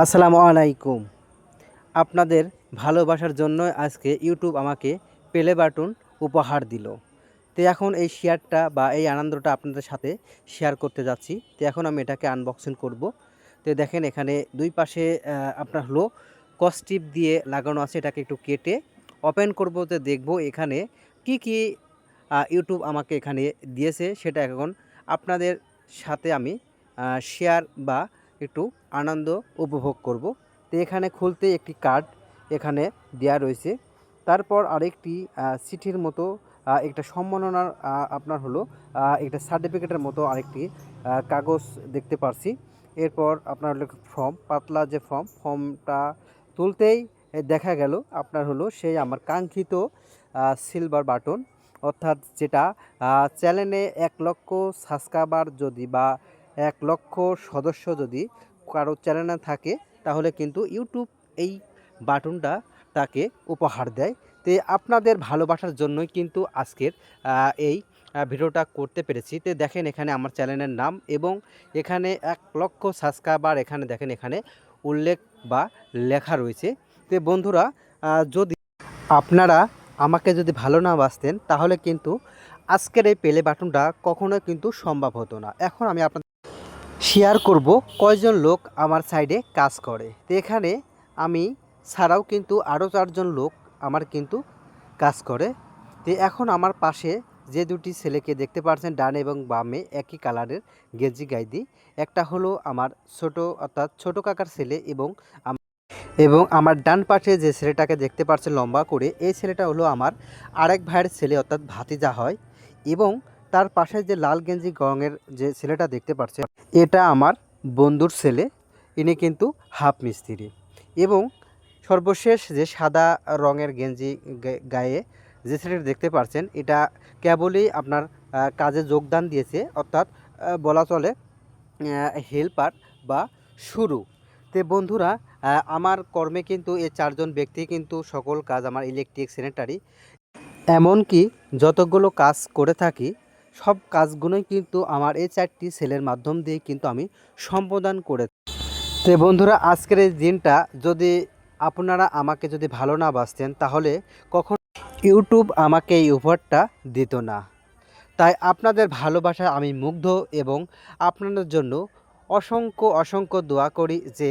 আসসালামু আলাইকুম। আপনাদের ভালোবাসার জন্য আজকে ইউটিউব আমাকে পেলে বাটন উপহার দিল। তো এখন এই শেয়ারটা বা এই আনন্দটা আপনাদের সাথে শেয়ার করতে যাচ্ছি। তো এখন আমি এটাকে আনবক্সিং করব। তো দেখেন এখানে দুই পাশে আপনার হলো কস্টিপ দিয়ে লাগানো আছে, এটাকে একটু কেটে ওপেন করব। তো দেখব এখানে কি কি ইউটিউব আমাকে এখানে দিয়েছে, সেটা এখন আপনাদের সাথে আমি শেয়ার বা একটু আনন্দ উপভোগ করব। তো এখানে খুলতে একটি কার্ড এখানে দেয়া রয়েছে। তারপর আরেকটি চিঠির মতো একটা সম্মাননার আপনার হলো একটা সার্টিফিকেটের মতো আরেকটি কাগজ দেখতে পারছি। এরপর আপনার হলো ফর্ম পাতলা যে ফর্ম ফর্মটা তুলতেই দেখা গেল আপনার হলো সেই আমার কাঙ্ক্ষিত সিলভার বাটন অর্থাৎ যেটা চ্যানেলে এক লক্ষ সাবস্ক্রাইবার যদি বা এক লক্ষ সদস্য যদি কারও চ্যানেলে থাকে, তাহলে কিন্তু ইউটিউব এই বাটনটা তাকে উপহার দেয়। তো আপনাদের ভালোবাসার জন্যই কিন্তু আজকের এই ভিডিওটা করতে পেরেছি। তো দেখেন এখানে আমার চ্যানেলের নাম এবং এখানে এক লক্ষ সাবস্ক্রাইবার এখানে দেখেন এখানে উল্লেখ বা লেখা রয়েছে। তো বন্ধুরা যদি আপনারা আমাকে যদি ভালো না বাসতেন, তাহলে কিন্তু আজকের এই পেলে বাটনটা কখনোই কিন্তু সম্ভব হতো না। এখন আমি আপনাদের শেয়ার করব কয়জন লোক আমার সাইডে কাজ করে। তো এখানে আমি ছাড়াও কিন্তু আরও চারজন লোক আমার কিন্তু কাজ করে। তো এখন আমার পাশে যে দুটি ছেলেকে দেখতে পাচ্ছেন ডান এবং বামে একই কালারের গেঞ্জি গাইদি। একটা হলো আমার ছোট, অর্থাৎ ছোট কাকার ছেলে এবং এবং আমার ডান পাশে যে ছেলেটাকে দেখতে পাচ্ছেন লম্বা করে, এই ছেলেটা হলো আমার আরেক ভাইয়ের ছেলে, অর্থাৎ ভাতিজা হয়। এবং তার পাশে যে লাল গেঞ্জি গঙের যে ছেলেটা দেখতে পাচ্ছেন এটা আমার বন্ধুর ছেলে। ইনি কিন্তু হাফ মিস্ত্রি। এবং সর্বশেষ যে সাদা রঙের গেঞ্জি গায়ে যে ছেলেটা দেখতে পাচ্ছেন এটা কেবলই আপনার কাজে যোগদান দিয়েছে। অর্থাৎ বলা চলে হেল্পার বা শুরু। তে বন্ধুরা আমার কর্মে কিন্তু এই চারজন ব্যক্তি কিন্তু সকল কাজ আমার ইলেকট্রিক স্যানিটারি এমনকি যতগুলো কাজ করে থাকি সব কাজগুলোই কিন্তু আমার এই চারটি সেলের মাধ্যম দিয়ে কিন্তু আমি সম্পাদন করে তো বন্ধুরা, আজকের এই দিনটা যদি আপনারা আমাকে যদি ভালো না বাসতেন, তাহলে কখন ইউটিউব আমাকে এই উপহারটা দিত না। তাই আপনাদের ভালোবাসা আমি মুগ্ধ এবং আপনাদের জন্য অসংখ্য অসংখ্য দোয়া করি যে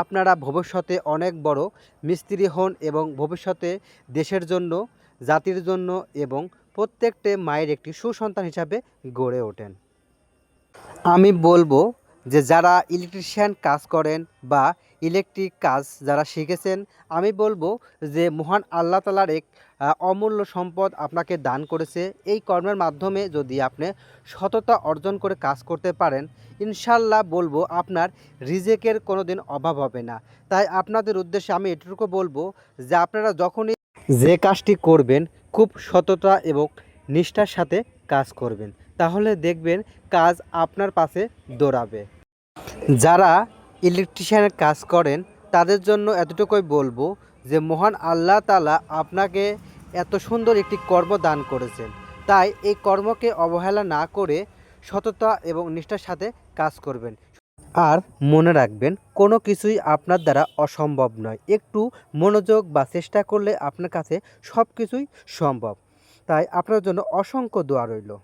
আপনারা ভবিষ্যতে অনেক বড় মিস্ত্রি হন এবং ভবিষ্যতে দেশের জন্য, জাতির জন্য এবং প্রত্যেকটি মায়ের একটি সুসন্তান হিসাবে গড়ে ওঠেন। আমি বলব যে যারা ইলেকট্রিশিয়ান কাজ করেন বা ইলেকট্রিক কাজ যারা শিখেছেন, আমি বলব যে মহান আল্লাহ তালার এক অমূল্য সম্পদ আপনাকে দান করেছে। এই কর্মের মাধ্যমে যদি আপনি সততা অর্জন করে কাজ করতে পারেন ইনশাল্লাহ বলব আপনার রিজেকের কোনো দিন অভাব হবে না। তাই আপনাদের উদ্দেশ্যে আমি এটুকু বলব যে আপনারা যখনই যে কাজটি করবেন খুব সততা এবং নিষ্ঠার সাথে কাজ করবেন। তাহলে দেখবেন কাজ আপনার পাশে দৌড়াবে। যারা ইলেকট্রিশিয়ানের কাজ করেন, তাদের জন্য এতটুকুই বলব যে, মহান আল্লাহ তালা আপনাকে এত সুন্দর একটি কর্ম দান করেছেন। তাই এই কর্মকে অবহেলা না করে সততা এবং নিষ্ঠার সাথে কাজ করবেন। আর মনে রাখবেন, কোনো কিছুই আপনার দ্বারা অসম্ভব নয়। একটু মনোযোগ বা চেষ্টা করলে আপনার কাছে সব কিছুই সম্ভব। তাই আপনার জন্য অসংখ্য দোয়া রইল।